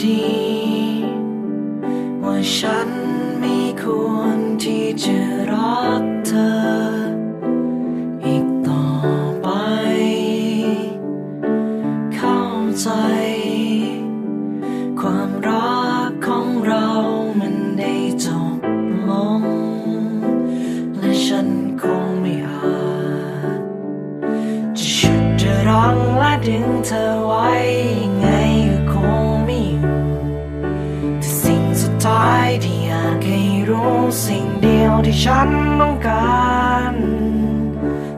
ดี ว่าฉันไม่ควรที่จะรักเธอ สิ่งเดียวที่ฉันต้องการ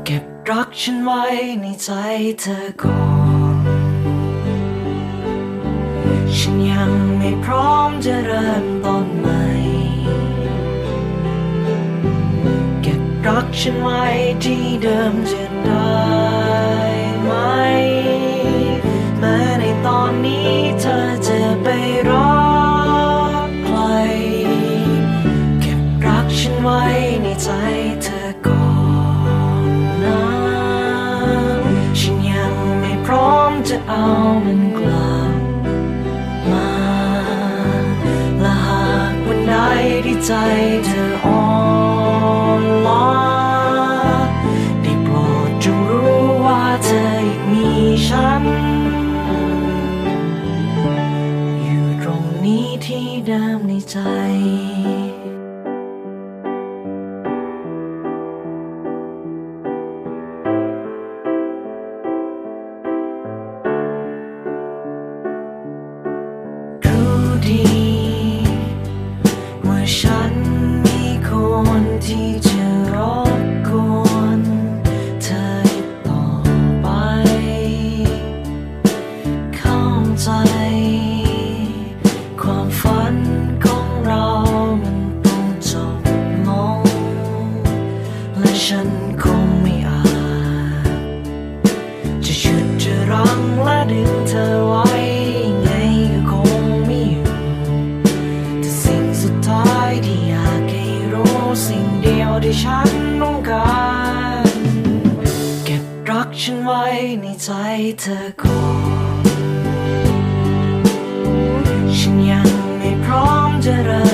เก็บรักฉันไว้ในใจเธอก่อน ฉันยังไม่พร้อมจะเริ่มต้นใหม่ เก็บรักฉันไว้ที่เดิมจะได้ จะเอามันกลับมาและหากวันใดที่ใจเธออ่อนล้าได้โปรดจงรู้ว่าเธออีกมีฉัน อยู่ตรงนี้ที่เดิมในใจาที่ฉันต้องการ เก็บรักฉันไว้ในใจเธอคนฉันยังไม่พร้อมจะเริ่